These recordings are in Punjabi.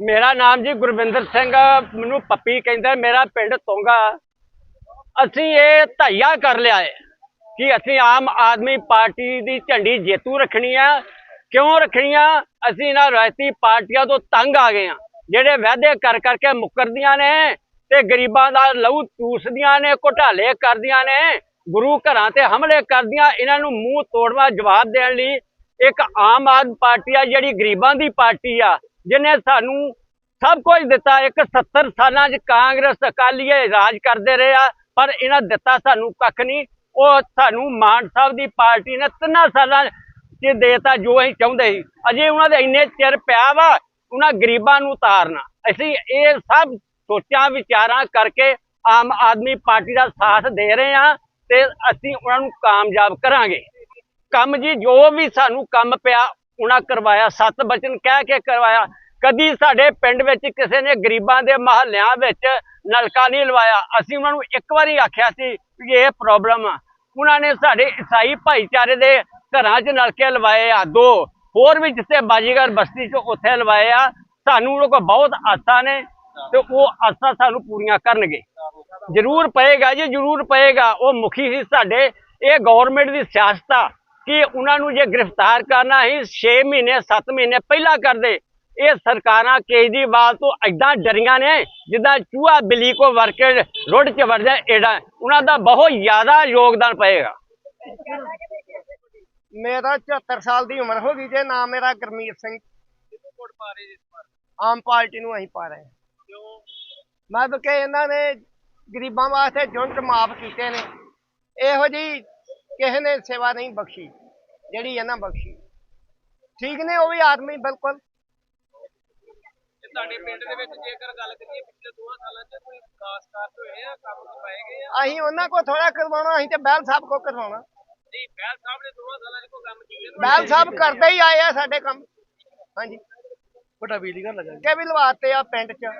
ਮੇਰਾ ਨਾਮ ਜੀ ਗੁਰਵਿੰਦਰ ਸਿੰਘ ਮੈਨੂੰ ਪੱਪੀ ਕਹਿੰਦਾ ਮੇਰਾ ਪਿੰਡ ਤੋਂਗਾ। ਅਸੀਂ ਇਹ ਧਈਆ ਕਰ ਲਿਆ ਹੈ ਕਿ ਅਸੀਂ ਆਮ ਆਦਮੀ ਪਾਰਟੀ ਦੀ ਝੰਡੀ ਜੇਤੂ ਰੱਖਣੀ ਆ। ਕਿਉਂ ਰੱਖਣੀ ਆ? ਅਸੀਂ ਇਹਨਾਂ ਰਾਜਤੀ ਪਾਰਟੀਆਂ ਤੋਂ ਤੰਗ ਆ ਗਏ ਆ। ਜਿਹੜੇ ਵਾਅਦੇ ਕਰ ਕਰਕੇ ਮੁੱਕਰਦੀਆਂ ਨੇ ਤੇ ਗਰੀਬਾਂ ਦਾ ਲਹੂ ਚੂਸਦੀਆਂ ਨੇ, ਘੁਟਾਲੇ ਕਰਦੀਆਂ ਨੇ, ਗੁਰੂ ਘਰਾਂ ਤੇ ਹਮਲੇ ਕਰਦੀਆਂ, ਇਹਨਾਂ ਨੂੰ ਮੂੰਹ ਤੋੜਵਾ ਜਵਾਬ ਦੇਣ ਲਈ ਇੱਕ ਆਮ ਆਦਮੀ ਪਾਰਟੀ ਆ, ਜਿਹੜੀ ਗਰੀਬਾਂ ਦੀ ਪਾਰਟੀ ਆ। ਜਿਹਨੇ ਸਾਨੂੰ ਸਭ ਕੁਝ ਦਿੱਤਾ, ਇੱਕ 70 ਸਾਲਾਂ 'ਚ ਕਾਂਗਰਸ ਅਕਾਲੀਏ ਰਾਜ ਕਰਦੇ ਰਹੇ ਆ, ਪਰ ਇਹਨਾਂ ਦਿੱਤਾ ਸਾਨੂੰ ਕੱਖ ਨਹੀਂ। ਉਹ ਸਾਨੂੰ ਮਾਨ ਸਾਹਿਬ ਦੀ ਪਾਰਟੀ ਨੇ ਤਿੰਨਾਂ ਸਾਲਾਂ 'ਚ ਦੇਤਾ ਜੋ ਅਸੀਂ ਚਾਹੁੰਦੇ ਸੀ। ਅਜੇ ਉਹਨਾਂ ਦੇ ਇੰਨੇ ਚਿਰ ਪਿਆ ਵਾ, ਉਹਨਾਂ ਗਰੀਬਾਂ ਨੂੰ ਉਤਾਰਨਾ। ਅਸੀਂ ਇਹ ਸਭ ਸੋਚਾਂ, ਵਿਚਾਰਾਂ ਕਰਕੇ ਆਮ ਆਦਮੀ ਪਾਰਟੀ ਦਾ ਸਾਥ ਦੇ ਰਹੇ ਆ ਤੇ ਅਸੀਂ ਉਹਨਾਂ ਨੂੰ ਕਾਮਯਾਬ ਕਰਾਂਗੇ। ਕੰਮ ਜੀ, ਜੋ ਵੀ ਸਾਨੂੰ ਕੰਮ ਪਿਆ ਉਹਨਾਂ ਕਰਵਾਇਆ, ਸੱਤ ਬਚਨ ਕਹਿ ਕੇ ਕਰਵਾਇਆ। ਕਦੀ ਸਾਡੇ ਪਿੰਡ ਵਿੱਚ ਕਿਸੇ ਨੇ ਗਰੀਬਾਂ ਦੇ ਮਹੱਲਿਆਂ ਵਿੱਚ ਨਲਕਾ ਨਹੀਂ ਲਵਾਇਆ। ਅਸੀਂ ਉਹਨਾਂ ਨੂੰ ਇੱਕ ਵਾਰੀ ਆਖਿਆ ਸੀ ਵੀ ਇਹ ਪ੍ਰੋਬਲਮ ਆ। ਉਹਨਾਂ ਨੇ ਸਾਡੇ ਈਸਾਈ ਭਾਈਚਾਰੇ ਦੇ ਘਰਾਂ 'ਚ ਨਲਕੇ ਲਵਾਏ ਆ, ਦੋ। ਹੋਰ ਵੀ ਜਿੱਥੇ ਬਾਜੀਗਰ ਬਸਤੀ 'ਚ ਉੱਥੇ ਲਵਾਏ ਆ। ਸਾਨੂੰ ਉਹਨਾਂ ਕੋਲ ਬਹੁਤ ਆਸਾਂ ਨੇ ਤੇ ਉਹ ਆਸਾਂ ਸਾਨੂੰ ਪੂਰੀਆਂ ਕਰਨਗੇ। ਜ਼ਰੂਰ ਪਏਗਾ ਜੀ, ਜ਼ਰੂਰ ਪਏਗਾ। ਉਹ ਮੁਖੀ ਸੀ ਸਾਡੇ। ਇਹ ਗਵਰਨਮੈਂਟ ਦੀ ਸਿਆਸਤ ਆ। ਕਿ ਉਹਨਾਂ ਨੂੰ ਜੇ ਗ੍ਰਿਫਤਾਰ ਕਰਨਾ ਹੀ 6 ਮਹੀਨੇ 7 ਮਹੀਨੇ ਪਹਿਲਾਂ ਕਰਦੇ। ਇਹ ਸਰਕਾਰਾਂ ਕੇਜਰੀਵਾਲ ਤੋਂ ਐਦਾਂ ਡਰੀਆਂ ਨੇ ਜਿੱਦਾਂ ਚੂਹਾ ਬਿੱਲੀ ਕੋ ਵਰ ਕੇ ਰੋਡ 'ਚ ਵੜ ਜਾਏ ਏਡਾ। ਉਹਨਾਂ ਦਾ ਬਹੁਤ ਜ਼ਿਆਦਾ ਯੋਗਦਾਨ ਪਏਗਾ। ਮੇਰਾ 74 ਸਾਲ ਦੀ ਉਮਰ ਹੋ ਗਈ ਜੇ ਨਾਮ ਮੇਰਾ ਗੁਰਮੀਤ ਸਿੰਘ। ਆਮ ਪਾਰਟੀ ਨੂੰ ਅਸੀਂ ਪਾ ਰਹੇ ਹਾਂ। ਮਤਲਬ ਕਿ ਇਹਨਾਂ ਨੇ ਗਰੀਬਾਂ ਵਾਸਤੇ ਜੁਨਟ ਮਾਫ ਕੀਤੇ ਨੇ। ਇਹੋ ਜੀ ਕਿਸੇ ਨੇ ਸੇਵਾ ਨਹੀਂ ਬਖਸ਼ੀ ਜਿਹੜੀ ਇਹਨਾਂ ਬਖਸ਼ੀ। ਠੀਕ ਨੇ ਉਹ ਵੀ ਆਦਮੀ ਬਿਲਕੁਲ। ਸਾਡੇ ਪਿੰਡ ਦੇ ਵਿੱਚ ਜੇਕਰ ਗੱਲ ਕਰੀਏ ਪਿਛਲੇ 2 ਸਾਲਾਂ 'ਚ ਕੋਈ ਵਿਕਾਸ ਕਾਰਜ ਹੋਏ ਆ ਕੰਮ ਪਾਏ ਗਏ ਆ? ਅਸੀਂ ਉਹਨਾਂ ਕੋ ਥੋੜਾ ਕਰਵਾਉਣਾ ਅਸੀਂ ਤੇ ਬਹਿਲ ਸਾਹਿਬ ਕੋ ਕਰਵਾਉਣਾ। ਨਹੀਂ ਬੈਲ ਸਾਹਿਬ ਨੇ 2 ਸਾਲਾਂ 'ਚ ਕੋਈ ਕੰਮ ਕੀਤੇ? ਬਹਿਲ ਸਾਹਿਬ ਕਰਦੇ ਹੀ ਆਏ ਆ ਸਾਡੇ ਕੰਮ। ਹਾਂਜੀ। ਵੱਡਾ ਬਿਜਲੀ ਘਰ ਲੱਗਾ ਕੇ ਵੀ ਲਵਾਤੇ ਆ ਪਿੰਡ 'ਚ।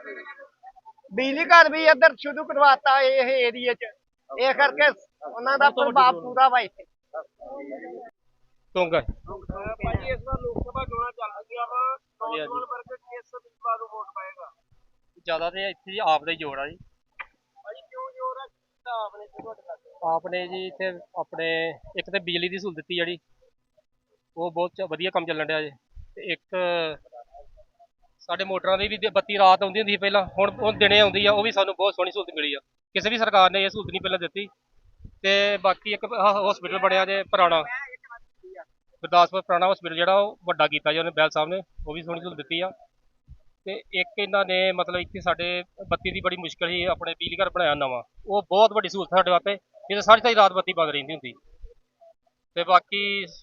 ਬਿਜਲੀ ਘਰ ਵੀ ਇੱਧਰ ਸ਼ੁਰੂ ਕਰਵਾਤਾ ਇਹ ਏਰੀਏ 'ਚ। ਇਹ ਕਰਕੇ ਉਹਨਾਂ ਦਾ ਪ੍ਰਭਾਵ ਪੂਰਾ ਵਾ ਇੱਥੇ। ਤੋਂਗਾ ਭਾਜੀ ਇਸ ਵਾਰ ਲੋਕ ਸਭਾ ਚੋਣਾਂ ਚੱਲ ਰਹੀਆਂ ਵਾ। ਨੌਜਵਾਨ ਵਰਗ ਕਿਸ ਉਮੀਦਵਾਰ ਨੂੰ ਵੋਟ ਪਾਏਗਾ। ਜ਼ਿਆਦਾ ਤੇ ਇੱਥੇ ਜੀ ਆਪ ਦਾ ਹੀ ਜੋੜ ਆ ਜੀ। ਭਾਜੀ ਕਿਉਂ ਜੋਰ ਆ? ਤੇ ਤੁਹਾਡੇ ਲੱਗੇ ਆਪਣੇ ਜੀ ਇੱਥੇ ਆਪਣੇ ਇੱਕ ਤੇ ਬਿਜਲੀ ਦੀ ਸਹੂਲਤ ਦਿੱਤੀ ਜਿਹੜੀ। ਉਹ ਬਹੁਤ ਵਧੀਆ ਕੰਮ ਚੱਲਣ ਡਿਆ ਜੀ। ਤੇ ਇੱਕ ਸਾਡੇ ਮੋਟਰਾਂ ਦੀ ਵੀ ਬੱਤੀ ਰਾਤ ਆਉਂਦੀ ਹੁੰਦੀ ਸੀ ਪਹਿਲਾਂ। ਹੁਣ ਉਹ ਦਿਨੇ ਆਉਂਦੀ ਆ ਉਹ ਵੀ ਸਾਨੂੰ ਬਹੁਤ ਸੋਹਣੀ ਸਹੂਲਤ ਮਿਲੀ ਆ। ਕਿਸੇ ਵੀ ਸਰਕਾਰ ਨੇ ਇਹ ਸਹੂਲਤ ਨਹੀਂ ਪਹਿਲਾਂ ਦਿੱਤੀ। ਤੇ ਬਾਕੀ ਇੱਕ ਹਸਪੀਟਲ ਬਣਿਆ ਜੇ ਪੁਰਾਣਾ। ਗੁਰਦਾਸਪੁਰ ਪੁਰਾਣਾ ਹਸਪੀਟਲ ਜਿਹੜਾ ਉਹ ਵੱਡਾ ਕੀਤਾ ਜੀ ਉਹਨੇ ਬੈਲ ਸਾਹਿਬ ਨੇ, ਉਹ ਵੀ ਸੋਹਣੀ ਸਹੂਲਤ ਦਿੱਤੀ ਆ। ਤੇ ਇੱਕ ਇਹਨਾਂ ਨੇ ਮਤਲਬ ਇੱਥੇ ਸਾਡੇ ਬੱਤੀ ਦੀ ਬੜੀ ਮੁਸ਼ਕਲ ਸੀ ਆਪਣੇ ਬਿਜਲੀ ਘਰ ਬਣਾਇਆ ਨਵਾਂ। ਉਹ ਬਹੁਤ ਵੱਡੀ ਸਹੂਲਤ ਸਾਡੇ ਵਾਸਤੇ ਜਿਵੇਂ ਸਾਰੀ ਸਾਰੀ ਰਾਤ ਬੱਤੀ ਬੰਦ ਰਹਿੰਦੀ ਹੁੰਦੀ। ਤੇ ਬਾਕੀ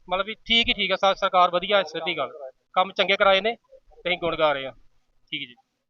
ਮਤਲਬ ਵੀ ਠੀਕ ਹੀ ਠੀਕ ਆ ਸਰਕਾਰ ਵਧੀਆ ਸਿੱਧੀ ਗੱਲ। ਕੰਮ ਚੰਗੇ ਕਰਾਏ ਨੇ, ਤੇ ਅਸੀਂ ਗੁਣ ਗਾ ਰਹੇ ਆ ਠੀਕ ਜੀ।